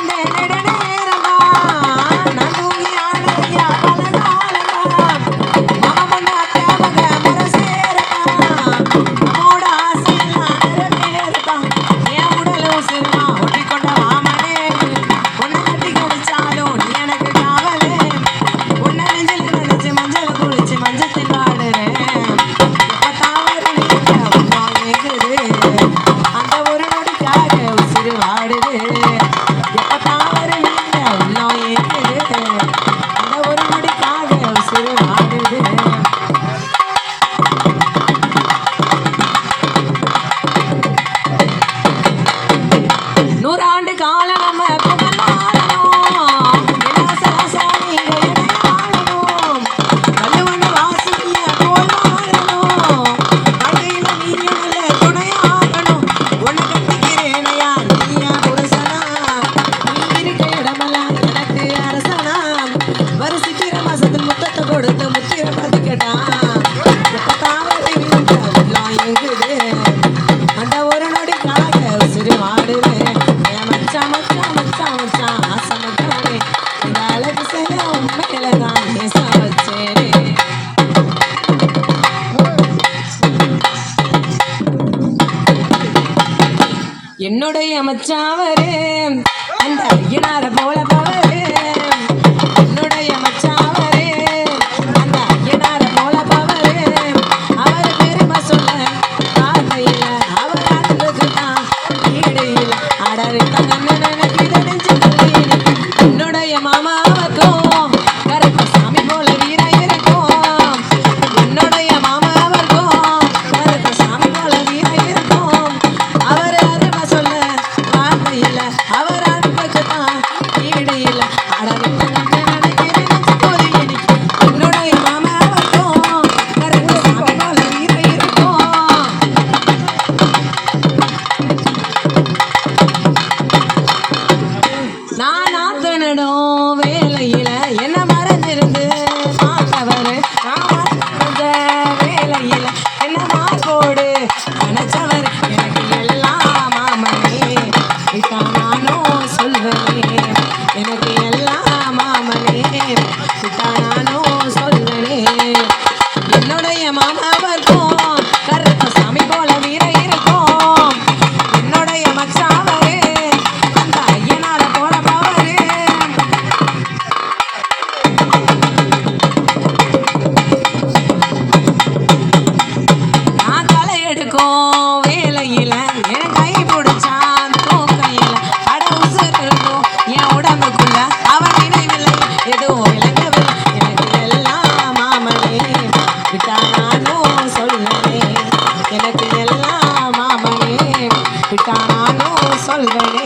Yeah. என்னுடைய அமைச்சாவரே அந்த ஐயனார போல வேலையில என்ன மறந்திருந்து மாட்டவர் வேலையில என்ன மார்க்கோடு நினைச்சவர் எனக்கு எல்லாம் மாமனே இதான் நானும் எனக்கு எல்லாம் மாமனே இதான் நானும் சொல்வேன் என்னுடைய மாமாவை ভালোবাসা